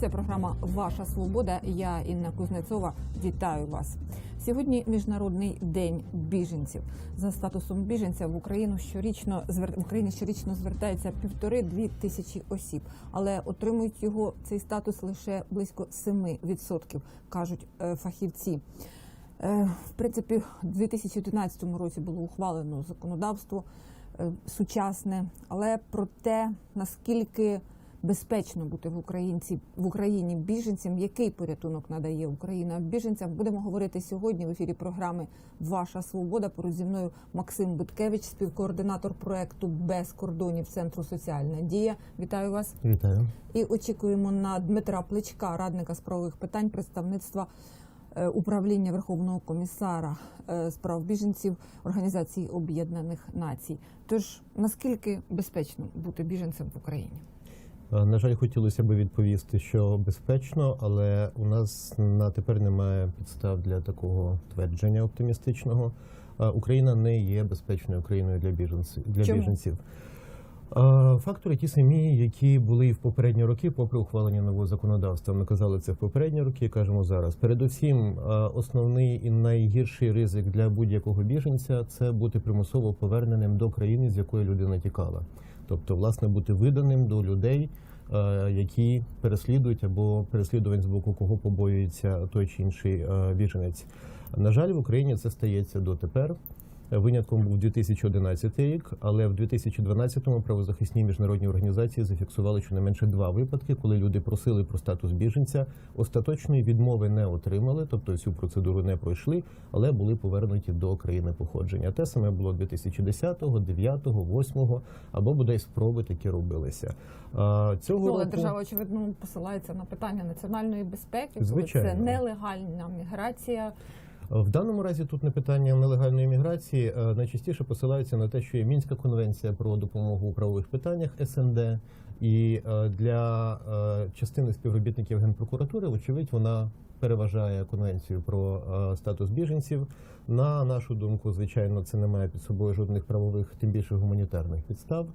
Це програма Ваша Свобода. Я Інна Кузнецова. Вітаю вас. Сьогодні міжнародний день біженців. За статусом біженця в Україну щорічно в Україні щорічно звертається півтори-дві тисячі осіб, але отримують його цей статус лише близько 7%, кажуть е, фахівці. Е, В принципі, у 2011 році було ухвалено законодавство е, сучасне, але про те, наскільки безпечно бути в Українці в Україні біженцям, який порятунок надає Україна біженцям, будемо говорити сьогодні в ефірі програми Ваша Свобода. Поруч зі мною Максим Буткевич, співкоординатор проекту Без кордонів Центру Соціальна дія. Вітаю вас. Вітаю. І очікуємо на Дмитра Плечка, радника з правових питань представництва е, управління Верховного комісара е, з прав біженців Організації Об'єднаних Націй. Тож наскільки безпечно бути біженцем в Україні? Е, На жаль, хотілося б відповісти, що безпечно, але у нас на тепер немає підстав для такого твердження оптимістичного. Е, Україна не є безпечною країною для біженців. Для Чому? біженців. Е, Фактори ті самі, які були і в попередні роки, попри ухвалення нового законодавства. Ми казали це в попередні роки, кажемо зараз. Передусім, основний і найгірший ризик для будь-якого біженця це бути примусово поверненим до країни, з якої людина тікала. Тобто, власне, бути виданим до людей, е, які переслідують або переслідувань з боку кого побоюється той чи інший е, біженець. На жаль, в Україні це стається дотепер. Винятком був 2011 рік, але в 2012-му правозахисні міжнародні організації зафіксували щонайменше два випадки, коли люди просили про статус біженця, остаточної відмови не отримали, тобто всю процедуру не пройшли, але були повернуті до країни походження. Те саме було 2010-го, 9-го, 8-го, або бодай спроби такі робилися. А, Цього Ну, але року держава очевидно посилається на питання національної безпеки, коли Звичайно. це нелегальна міграція. В даному разі тут не питання нелегальної міграції. Е, Найчастіше посилаються на те, що є Мінська конвенція про допомогу у правових питаннях СНД, і е, для е, частини співробітників генпрокуратури, вочевидь, вона переважає конвенцію про статус біженців. На нашу думку, звичайно, це не має під собою жодних правових, тим більше гуманітарних підстав.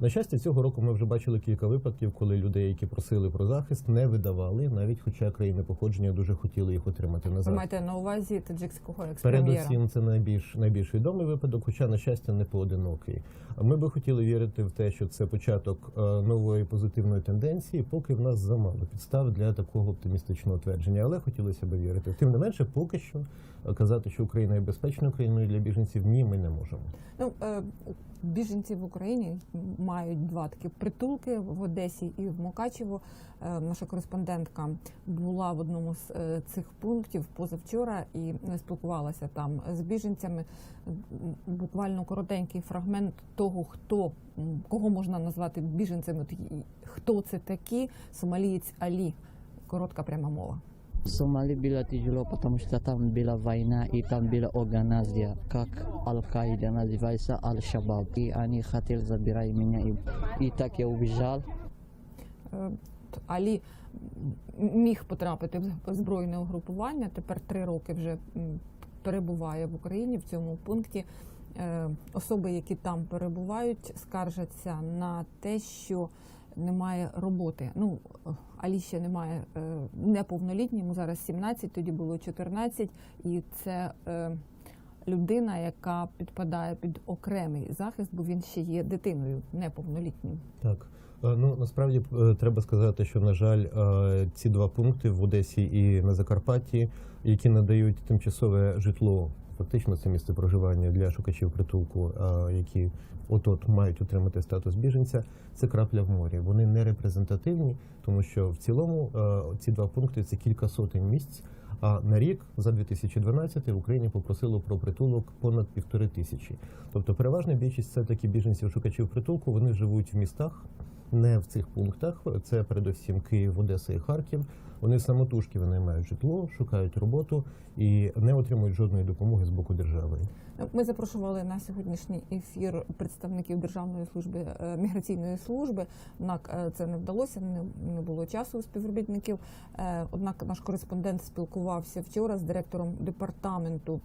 На щастя, цього року ми вже бачили кілька випадків, коли людей, які просили про захист, не видавали, навіть хоча країни походження дуже хотіли їх отримати Ви назад. маєте на увазі таджикського експрем'єра. Передусім, це найбільш найбільш відомий випадок, хоча на щастя не поодинокий. Ми би хотіли вірити в те, що це початок е, нової позитивної тенденції, поки в нас замало підстав для такого оптимістичного твердження. Але хотілося б вірити. Тим не менше, поки що е, казати, що Україна є безпечною країною для біженців, ні, ми не можемо. Ну, е, біженці в Україні мають два такі притулки в Одесі і в Мукачево. Е, Наша кореспондентка була в одному з е, цих пунктів позавчора і спілкувалася там з біженцями. Буквально коротенький фрагмент того, хто кого можна назвати біженцями, хто це такі. Сомалієць Алі. Коротка пряма мова. Сомали bila тяжело, потому что там была война и там была организация, как Аль-Каида называется, Аль-Шабаб. И они хотели забирать меня, и, и так я убежал. Е, т- Алі м, міг потрапити в збройне угрупування. Тепер три роки вже м, перебуває в Україні в цьому пункті. Е, Особи, які там перебувають, скаржаться на те, що немає роботи. Ну Алі ще немає е, неповнолітній, йому зараз 17, тоді було 14, і це. е, Людина, яка підпадає під окремий захист, бо він ще є дитиною неповнолітнім. Так. Е, Ну насправді треба сказати, що на жаль, ці два пункти в Одесі і на Закарпатті, які надають тимчасове житло, фактично це місце проживання для шукачів притулку, е, які от-от мають отримати статус біженця, це крапля в морі. Вони не репрезентативні, тому що в цілому е, ці два пункти це кілька сотень місць. А на рік за 2012 в Україні попросило про притулок понад півтори тисячі. Тобто, переважна більшість це таки біженців шукачів притулку. Вони живуть в містах, не в цих пунктах. Це передусім Київ, Одеса і Харків. Вони самотужки винаймають житло, шукають роботу і не отримують жодної допомоги з боку держави. Ну, Ми запрошували на сьогоднішній ефір представників Державної служби е, міграційної служби. Однак е, це не вдалося, не, було часу у співробітників. Е, Однак наш кореспондент спілкувався вчора з директором департаменту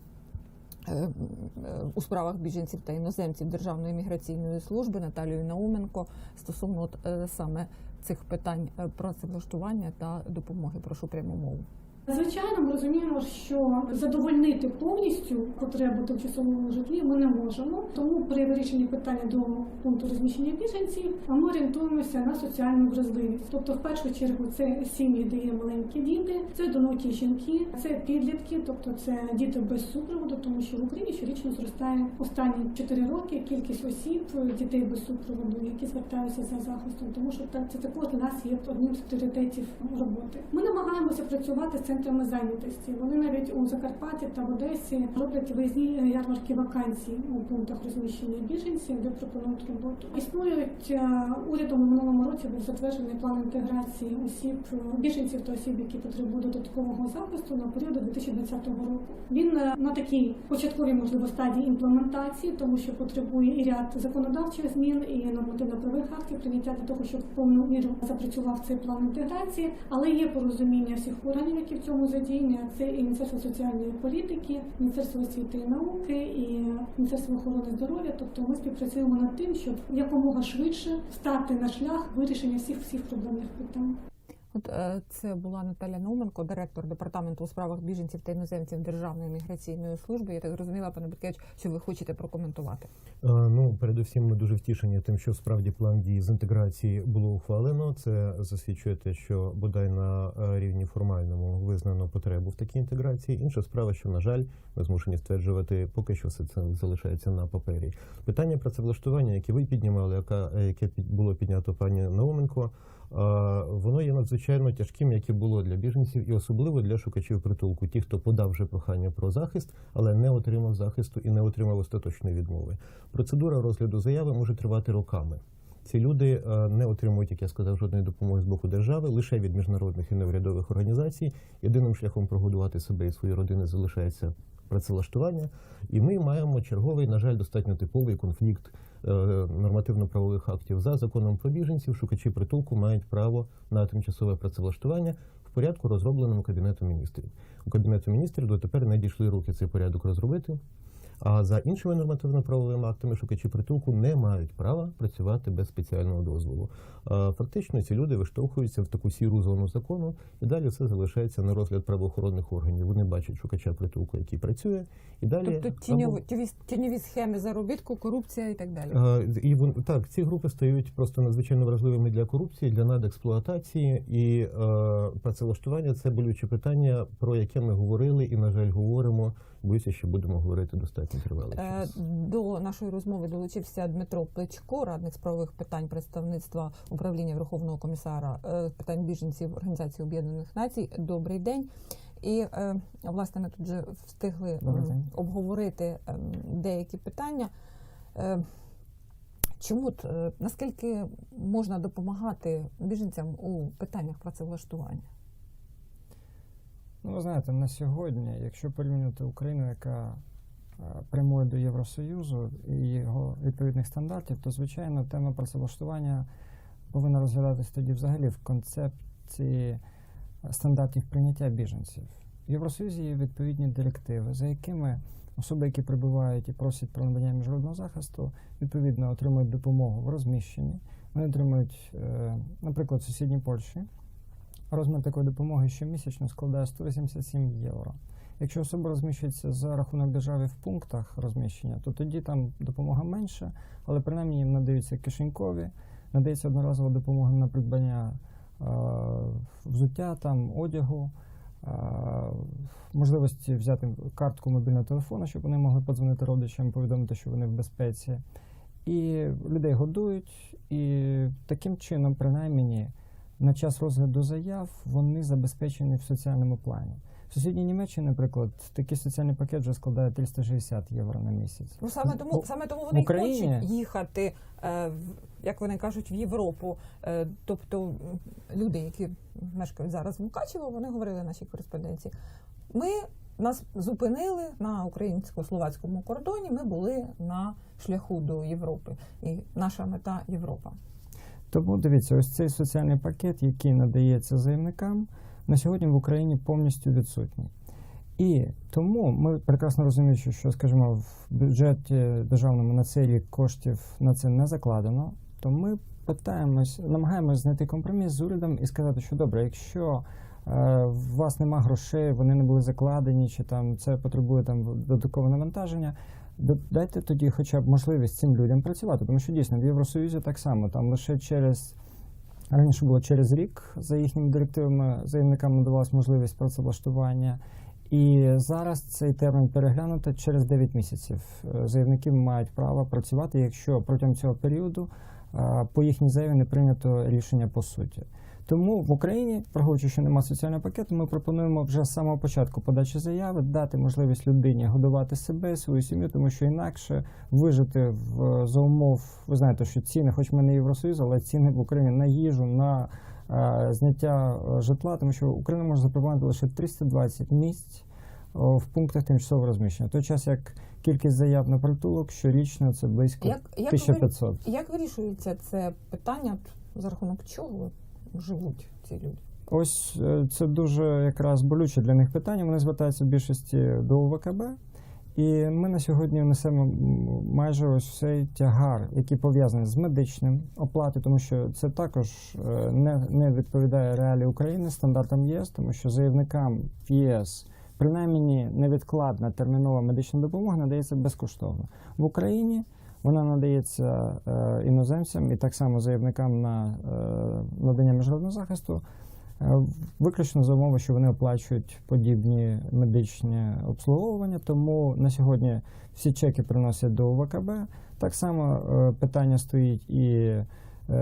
у справах біженців та іноземців Державної міграційної служби Наталію Науменко стосовно саме цих питань е, працевлаштування та допомоги. Прошу пряму мову. Звичайно, ми розуміємо, що задовольнити повністю потребу тимчасовому житлі ми не можемо. Тому при вирішенні питання до пункту розміщення біженців ми орієнтуємося на соціальну вразливість. Тобто, в першу чергу, це сім'ї, де є маленькі діти, це одинокі жінки, це підлітки, тобто це діти без супроводу, тому що в Україні щорічно зростає останні 4 роки кількість осіб, дітей без супроводу, які звертаються за захистом, тому що це також для нас є одним з пріоритетів роботи. Ми намагаємося працювати з центрами зайнятості. Вони навіть у Закарпатті та в Одесі роблять виїзні ярмарки вакансій у пунктах розміщення біженців, де пропонують роботу. Існують е, урядом у минулому році був затверджений план інтеграції осіб е, біженців та осіб, які потребують додаткового захисту на період до 2020 року. Він е, на такій початковій можливо стадії імплементації, тому що потребує і ряд законодавчих змін, і нормативно-правових актів прийняття для того, щоб в повну міру запрацював цей план інтеграції, але є порозуміння всіх органів, які в цьому задіяні. Це і Міністерство соціальної політики, Міністерство освіти і науки, і Міністерство охорони здоров'я. Тобто ми співпрацюємо над тим, щоб якомога швидше стати на шлях вирішення всіх всіх проблемних питань. Е, це була Наталя Науменко, директор департаменту у справах біженців та іноземців Державної міграційної служби. Я так зрозуміла, пане Буткевич, що ви хочете прокоментувати. Е, Ну, передусім, ми дуже втішені тим, що справді план дій з інтеграції було ухвалено. Це засвідчує те, що бодай на е, рівні формальному визнано потребу в такій інтеграції. Інша справа, що на жаль, ми змушені стверджувати, поки що все це залишається на папері. Питання працевлаштування, яке ви піднімали, яка яке було піднято пані Науменко. Е, Воно є надзвичайно тяжким, як і було для біженців, і особливо для шукачів притулку, ті, хто подав вже прохання про захист, але не отримав захисту і не отримав остаточної відмови. Процедура розгляду заяви може тривати роками. Ці люди е, не отримують, як я сказав, жодної допомоги з боку держави, лише від міжнародних і неурядових організацій. Єдиним шляхом прогодувати себе і свої родини залишається працевлаштування. І ми маємо черговий, на жаль, достатньо типовий конфлікт нормативно-правових актів за законом про біженців. Шукачі притулку мають право на тимчасове працевлаштування в порядку, розробленому кабінетом міністрів. У кабінету міністрів дотепер не дійшли руки цей порядок розробити. А за іншими нормативно-правовими актами шукачі притулку не мають права працювати без спеціального дозволу. Фактично, ці люди виштовхуються в таку сіру зону закону, і далі все залишається на розгляд правоохоронних органів. Вони бачать шукача притулку, який працює, і далі Тобто тіньові, тіньові, тіньові схеми заробітку, корупція і так далі. І так, ці групи стають просто надзвичайно вразливими для корупції, для надексплуатації і е, працевлаштування це болюче питання, про яке ми говорили і, на жаль, говоримо. Боюся, що будемо говорити достатньо Е. До нашої розмови долучився Дмитро Плечко, радник з правових питань представництва управління Верховного комісара е, з питань біженців Організації Об'єднаних Націй. Добрий день. І е, власне ми тут вже встигли обговорити деякі питання. Е, Чому т- е, наскільки можна допомагати біженцям у питаннях працевлаштування? Ну, ви знаєте, на сьогодні, якщо порівнювати Україну, яка е, прямує до Євросоюзу і його відповідних стандартів, то звичайно тема працевлаштування повинна розглядатись тоді взагалі в концепції е, стандартів прийняття біженців. В Євросоюзі є відповідні директиви, за якими особи, які прибувають і просять про надання міжнародного захисту, відповідно отримують допомогу в розміщенні. Вони отримують, е, наприклад, в сусідній Польщі Розмір такої допомоги щомісячно складає 187 євро. Якщо особа розміщується за рахунок держави в пунктах розміщення, то тоді там допомога менша, але принаймні їм надаються кишенькові, надається одноразова допомога на придбання е, взуття, там, одягу, е, можливості взяти картку мобільного телефону, щоб вони могли подзвонити родичам, повідомити, що вони в безпеці. І людей годують, і таким чином, принаймні, на час розгляду заяв вони забезпечені в соціальному плані. Сусідній Німеччині, наприклад, такий соціальний пакет вже складає 360 євро на місяць. Ну саме тому, в- саме тому вони Україні- хочуть їхати, е, як вони кажуть, в Європу. Е, тобто люди, які мешкають зараз в Мукачево, вони говорили нашій кореспонденції. Ми нас зупинили на українсько-словацькому кордоні. Ми були на шляху до Європи, і наша мета Європа. Тому дивіться, ось цей соціальний пакет, який надається заявникам, на сьогодні в Україні повністю відсутній. І тому ми прекрасно розуміючи, що, скажімо, в бюджеті державному на цей рік коштів на це не закладено, то ми питаємось, намагаємось знайти компроміс з урядом і сказати, що добре, якщо е, у вас нема грошей, вони не були закладені, чи там це потребує там додаткове навантаження. Дайте тоді хоча б можливість цим людям працювати, тому що дійсно в Євросоюзі так само там лише через раніше було через рік за їхніми директивами заявникам надавалась можливість працевлаштування. І зараз цей термін переглянуто через 9 місяців. Е, Заявники мають право працювати, якщо протягом цього періоду е, по їхній заяві не прийнято рішення по суті. Тому в Україні, враховуючи, що немає соціального пакету, ми пропонуємо вже з самого початку подачі заяви дати можливість людині годувати себе, свою сім'ю, тому що інакше вижити в за умов. Ви знаєте, що ціни, хоч ми не Євросоюз, але ціни в Україні на їжу, на е, зняття е, житла, тому що Україна може запропонувати лише 320 місць о, в пунктах тимчасового розміщення. В той час як кількість заяв на притулок щорічно це близько Як, як, 1500. як вирішується це питання, за рахунок чого живуть ці люди? Ось е, це дуже якраз болюче для них питання. Вони звертаються в більшості до УВКБ. І ми на сьогодні несемо майже ось цей тягар, який пов'язаний з медичним оплати, тому що це також е, не, не відповідає реалії України, стандартам ЄС, тому що заявникам ЄС принаймні невідкладна термінова медична допомога надається безкоштовно. В Україні вона надається е, іноземцям і так само заявникам на е, надання міжнародного захисту. е, Виключно за умови, що вони оплачують подібні медичні обслуговування. Тому на сьогодні всі чеки приносять до УВКБ. Так само питання стоїть і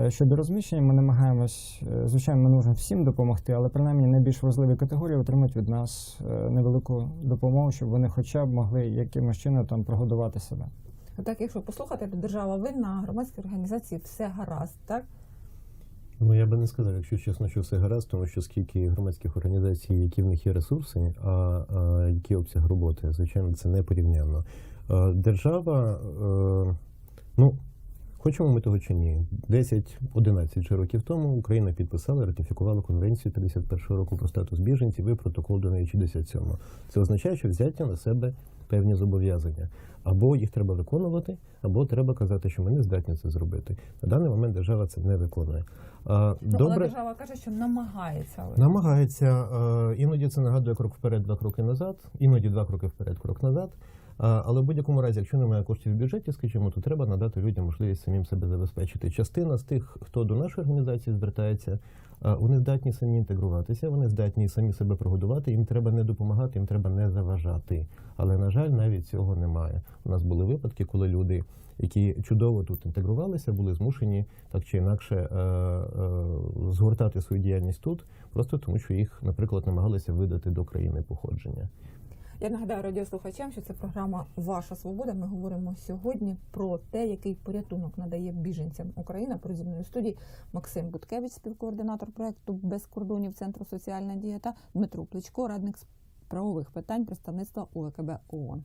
щодо розміщення. Ми намагаємось, звичайно, ми можемо всім допомогти, але принаймні найбільш важливі категорії отримують від нас невелику допомогу, щоб вони хоча б могли якимось чином там прогодувати себе. Так, якщо послухати, то держава винна, громадські організації все гаразд, так? Ну я би не сказав, якщо чесно, що все гаразд, тому що скільки громадських організацій, які в них є ресурси, а, а який обсяг роботи, звичайно, це не порівняно. Держава, е, ну хочемо ми того чи ні, 10-11 вже років тому Україна підписала, ратифікувала конвенцію 51 року про статус біженців і протокол до неї 67. Це означає, що взяття на себе певні зобов'язання. Або їх треба виконувати, або треба казати, що ми не здатні це зробити. На даний момент держава це не виконує. А, Ну, але держава каже, що намагається. намагається. е, Іноді це нагадує крок вперед, два кроки назад, іноді два кроки вперед, крок назад. Але в будь-якому разі, якщо немає коштів в бюджеті, скажімо, то треба надати людям можливість самим себе забезпечити. Частина з тих, хто до нашої організації звертається, вони здатні самі інтегруватися, вони здатні самі себе прогодувати. Їм треба не допомагати, їм треба не заважати. Але на жаль, навіть цього немає. У нас були випадки, коли люди, які чудово тут інтегрувалися, були змушені так чи інакше е, е, згортати свою діяльність тут, просто тому, що їх, наприклад, намагалися видати до країни походження. Я нагадаю радіослухачам, що це програма Ваша Свобода. Ми говоримо сьогодні про те, який порятунок надає біженцям Україна. Про зі студії Максим Буткевич, співкоординатор проекту Без кордонів Центру соціальна дія та Дмитро Плечко, радник з правових питань представництва УКБ ООН.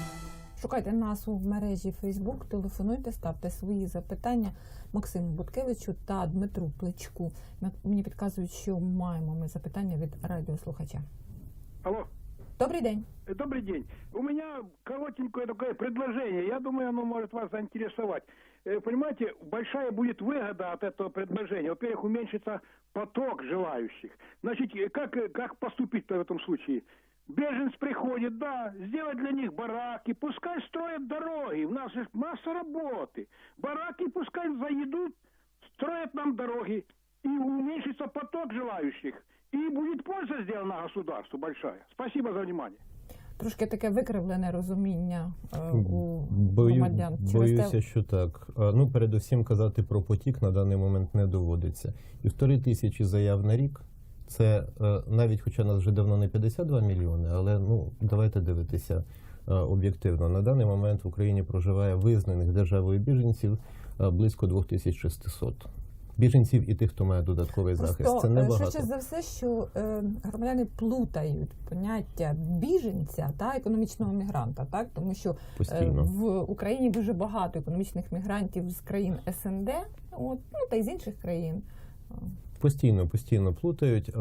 Шукайте нас у мережі Фейсбук, телефонуйте, ставте свої запитання Максиму Буткевичу та Дмитру Плечку. М- Мені підказують, що маємо ми запитання від радіослухача. Алло, Добрий день. э, добрый день. У меня коротенькое такое предложение. Я думаю, оно может вас заинтересовать. Э, Понимаете, большая будет выгода от этого предложения. Во-первых, уменьшится поток желающих. Значит, э, как, э, как поступить-то в этом случае? Беженец приходит, да, сделать для них бараки, пускай строят дороги. У нас же масса работы. Бараки пускай заедут, строят нам дороги. И уменьшится поток желающих. И будет польза сделана государству большая. Спасибо за внимание. Трошки таке викривлене розуміння е, у Бою, громадян. Через боюся, те, що так. Ну, передусім казати про потік на даний момент не доводиться. Півтори тисячі заяв на рік. Це е, навіть, хоча нас вже давно не 52 мільйони, але ну давайте дивитися е, об'єктивно. На даний момент в Україні проживає визнаних державою біженців е, близько 2600. Біженців і тих, хто має додатковий захист. Це Просто небагато. швидше за все, що е, громадяни плутають поняття біженця та економічного мігранта, так тому що е, в Україні дуже багато економічних мігрантів з країн СНД, от ну та й з інших країн. Постійно, постійно плутають.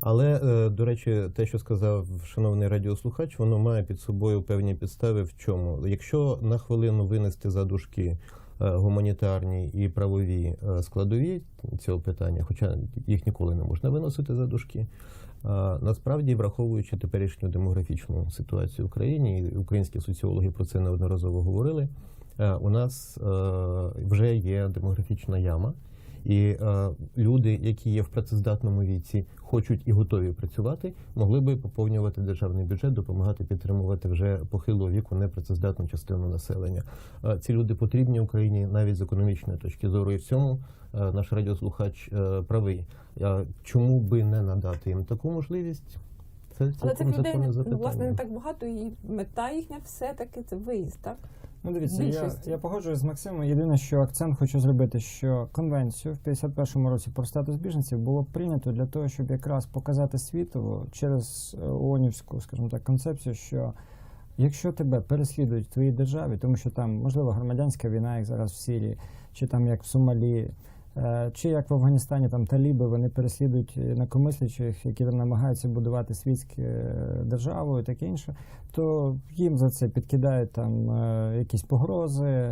Але, е, до речі, те, що сказав шановний радіослухач, воно має під собою певні підстави. В чому? Якщо на хвилину винести за дужки е, гуманітарні і правові е, складові цього питання, хоча їх ніколи не можна виносити за дужки. е, Насправді, враховуючи теперішню демографічну ситуацію в Україні, і українські соціологи про це неодноразово говорили. У нас вже є демографічна яма. І е, люди, які є в працездатному віці, хочуть і готові працювати, могли би поповнювати державний бюджет, допомагати підтримувати вже похилого віку непрацездатну частину населення. Е, ці люди потрібні Україні навіть з економічної точки зору. І в цьому е, наш радіослухач е, правий. Е, чому би не надати їм таку можливість? Це Але цих людей ну, власне не так багато, і мета їхня все таки це виїзд, так? Ну, дивіться, я, Більшість. я погоджуюсь з Максимом. Єдине, що акцент хочу зробити, що конвенцію в 51-му році про статус біженців було прийнято для того, щоб якраз показати світу через е, ООНівську, скажімо так, концепцію, що якщо тебе переслідують в твоїй державі, тому що там можливо громадянська війна, як зараз в Сирії, чи там як в Сомалі. Е, Чи як в Афганістані там таліби вони переслідують накомислячих, які там намагаються будувати світську е, державу і таке інше, то їм за це підкидають там е, якісь погрози,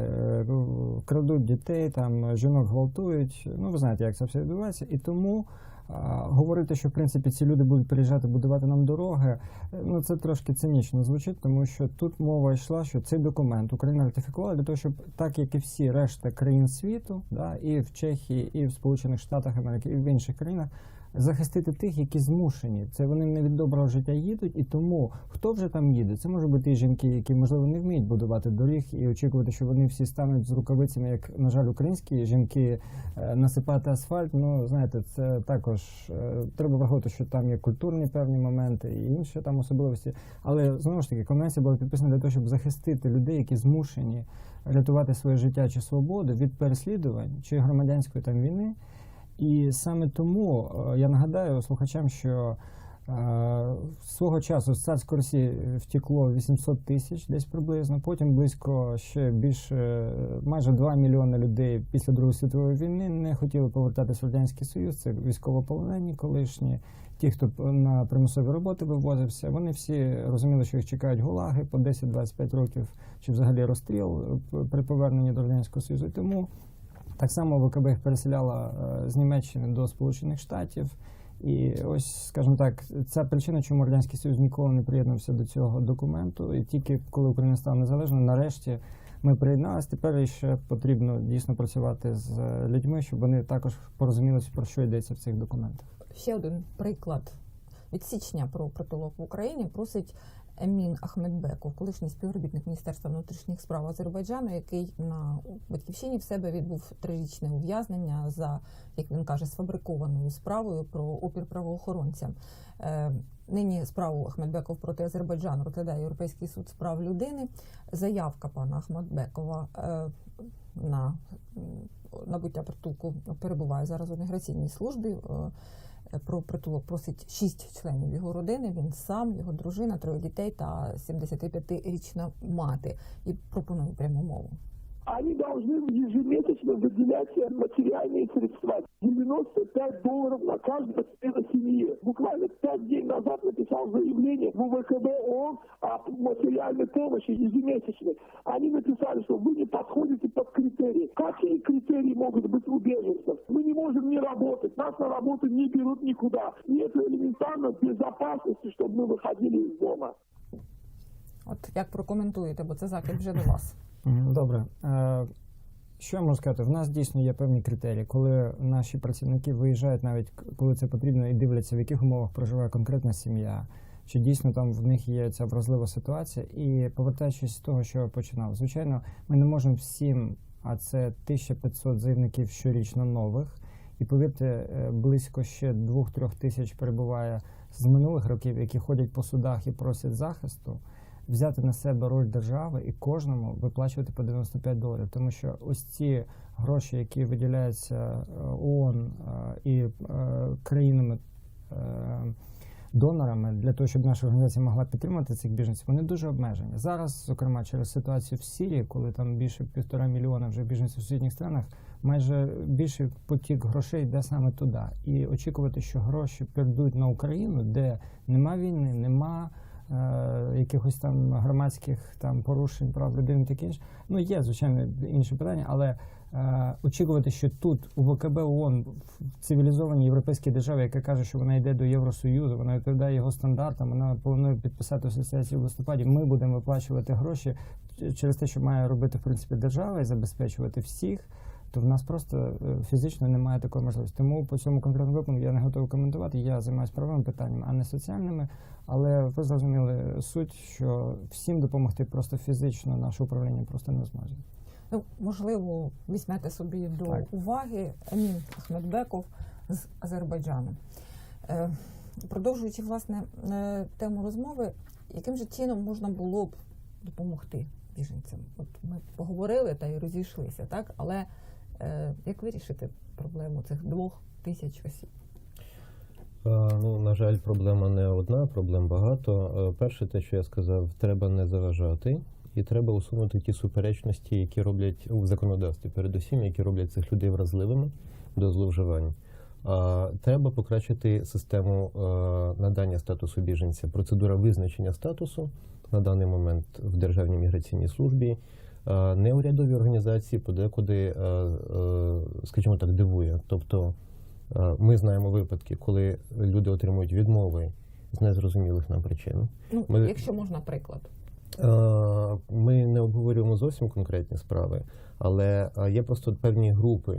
ну, крадуть дітей, там жінок гвалтують. Ну ви знаєте, як це все відбувається. І тому говорити, що в принципі ці люди будуть приїжджати будувати нам дороги, е, ну це трошки цинічно звучить, тому що тут мова йшла, що цей документ Україна ратифікувала для того, щоб так як і всі решта країн світу, да, і в Чехії, і в Сполучених Штатах Америки, і в інших країнах. Захистити тих, які змушені. Це вони не від доброго життя їдуть, і тому хто вже там їде, це може бути і жінки, які можливо не вміють будувати доріг, і очікувати, що вони всі стануть з рукавицями, як на жаль, українські жінки е, насипати асфальт. Ну знаєте, це також е, треба враховувати, що там є культурні певні моменти і інші там особливості. Але знову ж таки, конвенція була підписана для того, щоб захистити людей, які змушені рятувати своє життя чи свободу від переслідувань чи громадянської там війни. І саме тому е, я нагадаю слухачам, що е, свого часу з царської Росії втекло 800 тисяч десь приблизно. Потім близько ще більше майже 2 мільйони людей після Другої світової війни не хотіли повертатися в радянський союз. Це військовополонені колишні. Ті, хто на примусові роботи вивозився, вони всі розуміли, що їх чекають гулаги по 10-25 років, чи взагалі розстріл е, при поверненні до радянського союзу. І тому так само ВКБ їх переселяла е, з Німеччини до Сполучених Штатів. І ось, скажімо так, ця причина, чому Радянський Союз ніколи не приєднався до цього документу. І тільки коли Україна стала незалежною, нарешті ми приєдналися. Тепер ще потрібно дійсно працювати з е, людьми, щоб вони також порозумілися, про що йдеться в цих документах. Ще один приклад. Від січня про притулок в Україні просить Емін Ахмедбеков, колишній співробітник Міністерства внутрішніх справ Азербайджану, який на батьківщині в себе відбув трирічне ув'язнення за, як він каже, сфабрикованою справою про опір правоохоронцям. Е, нині справу Ахмедбеков проти Азербайджану розглядає Європейський суд з прав людини. Заявка пана Ахмедбекова е, на набуття притулку перебуває зараз у міграційній службі. Е, про притулок просить шість членів його родини. Він сам, його дружина, троє дітей та 75-річна мати. І пропонує пряму мову. Они должны ежемесячно выделять материальные средства. 95 долларов на каждого члена семьи. Буквально 5 дней назад написал заявление в ООН о материальной помощи ежемесячной. Они написали, что вы не подходите под критерии. Какие критерии могут быть у беженцев? Мы не можем не работать, нас на работу не берут никуда. Нет элементарной безопасности, чтобы мы выходили из дома. От як прокоментуєте, бо це закид вже до вас. Добре. Е, Що я можу сказати? В нас дійсно є певні критерії, коли наші працівники виїжджають, навіть коли це потрібно, і дивляться, в яких умовах проживає конкретна сім'я, чи дійсно там в них є ця вразлива ситуація. І повертаючись з того, що я починав, звичайно, ми не можемо всім, а це 1500 заявників щорічно нових. І повірте, е, близько ще 2-3 тисяч перебуває з минулих років, які ходять по судах і просять захисту. Взяти на себе роль держави і кожному виплачувати по 95 доларів. Тому що ось ці гроші, які виділяються е, ООН е, і е, країнами. Донорами для того, щоб наша організація могла підтримати цих біженців, вони дуже обмежені. Зараз, зокрема, через ситуацію в Сирії, коли там більше півтора мільйона вже біженців в сусідніх странах, майже більший потік грошей йде саме туди. І очікувати, що гроші прийдуть на Україну, де нема війни, нема е, якихось там громадських там порушень прав людини, таке інше. Ну є звичайно інше питання, але е, очікувати, що тут у ВКБ ООН в цивілізованій європейській державі, яка каже, що вона йде до Євросоюзу, вона відповідає його стандартам, вона планує підписати асоціацію в листопаді. Ми будемо виплачувати гроші через те, що має робити в принципі держава і забезпечувати всіх. То в нас просто е, фізично немає такої можливості. Тому по цьому конкретному випадку я не готовий коментувати. Я займаюся правовими питаннями, а не соціальними. Але ви зрозуміли суть, що всім допомогти просто фізично наше управління просто не зможе. Ну, можливо, візьмете собі до Так. уваги Емін Ахмедбеков з Азербайджану. Е, продовжуючи власне е, тему розмови, яким же чином можна було б допомогти біженцям? От ми поговорили та й розійшлися, так? Але як вирішити проблему цих двох тисяч осіб? Е, Ну, на жаль, проблема не одна, проблем багато. Е, Перше, те, що я сказав, треба не заважати, і треба усунути ті суперечності, які роблять у законодавстві, передусім, які роблять цих людей вразливими до зловживань. А треба покращити систему е, надання статусу біженця. Процедура визначення статусу на даний момент в Державній міграційній службі. Е, Неурядові організації подекуди, е, е, скажімо так, дивує. Тобто Ми знаємо випадки, коли люди отримують відмови з незрозумілих нам причин. Ну, Ми- якщо можна приклад. Ми не обговорюємо зовсім конкретні справи, але є просто певні групи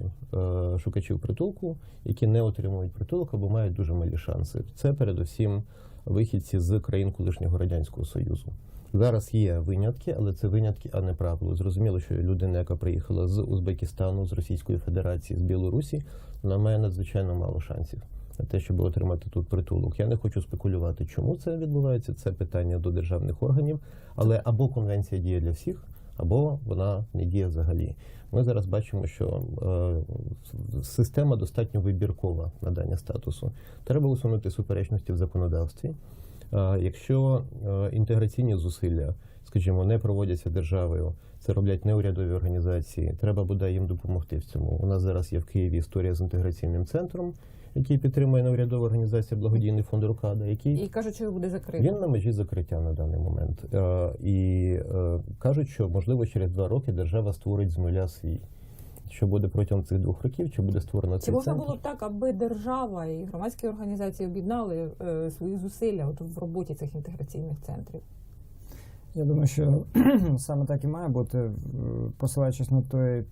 шукачів притулку, які не отримують притулок або мають дуже малі шанси. Це передусім вихідці з країн колишнього радянського союзу. Зараз є винятки, але це винятки, а не правило. Зрозуміло, що людина, яка приїхала з Узбекистану, з Російської Федерації, з Білорусі, вона має надзвичайно мало шансів на те, щоб отримати тут притулок. Я не хочу спекулювати, чому це відбувається. Це питання до державних органів, але або конвенція діє для всіх, або вона не діє взагалі. Ми зараз бачимо, що е, система достатньо вибіркова надання статусу. Треба усунути суперечності в законодавстві. Якщо інтеграційні зусилля, скажімо, не проводяться державою, це роблять неурядові організації. Треба буде їм допомогти в цьому. У нас зараз є в Києві історія з інтеграційним центром, який підтримує неурядова організація Благодійний фонд Рокада, який І кажуть, що буде закрито. він на межі закриття на даний момент. І е, кажуть, що можливо через два роки держава створить з нуля свій. Що буде протягом цих двох років, чи буде створено Чи можна центр? було так, аби держава і громадські організації об'єднали е, свої зусилля от в роботі цих інтеграційних центрів? Я думаю, що саме так і має бути, е, посилаючись на той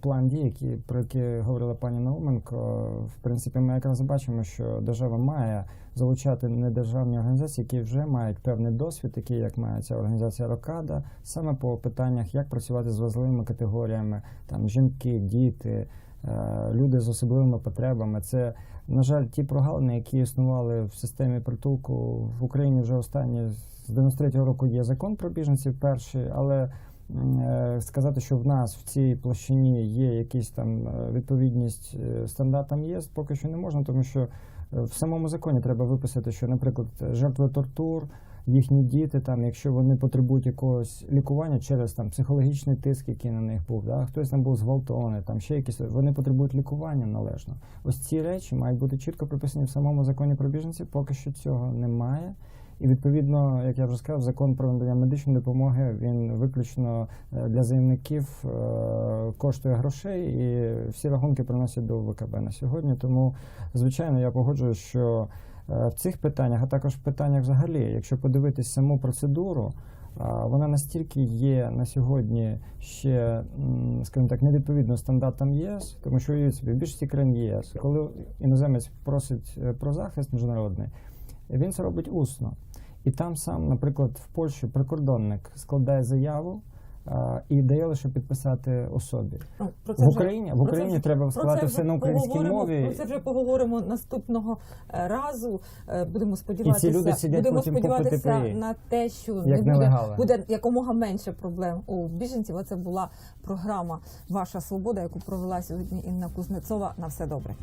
план дій, який, про який говорила пані Науменко. В принципі, ми якраз бачимо, що держава має залучати недержавні організації, які вже мають певний досвід, такий як має ця організація Рокада, саме по питаннях, як працювати з важливими категоріями, там жінки, діти. Е, Люди з особливими потребами, це на жаль, ті прогалини, які існували в системі притулку в Україні вже останні з 93-го року є закон про біженців перший, але е, сказати, що в нас в цій площині є якісь там е, відповідність стандартам ЄС, поки що не можна, тому що в самому законі треба виписати, що, наприклад, жертви тортур. Їхні діти, там, якщо вони потребують якогось лікування через там психологічний тиск, який на них був, да, хтось там був зґвалтований, там ще якісь вони потребують лікування належно. Ось ці речі мають бути чітко прописані в самому законі про біженців. Поки що цього немає. І відповідно, як я вже сказав, закон про надання медичної допомоги він виключно е, для заявників е, коштує грошей, і всі рахунки приносять до ВКБ на сьогодні. Тому, звичайно, я погоджуюсь, що в цих питаннях, а також в питаннях взагалі, якщо подивитись саму процедуру. Вона настільки є на сьогодні ще, скажімо так, невідповідно стандартам ЄС, тому що уявіть собі, в більшості країн ЄС, коли іноземець просить е, про захист міжнародний, він це робить усно. І там сам, наприклад, в Польщі прикордонник складає заяву, е, і дає лише підписати особі. Ну, про В Україні- в Україні вже- треба це вже все на українській мові. Про це вже поговоримо наступного е, разу. Е, Будемо сподіватися, люди сидять будемо потім сподіватися на те, що як не буде, нелегали. буде якомога менше проблем у біженців. А це була програма Ваша свобода, яку провела сьогодні Інна Кузнецова. На все добре.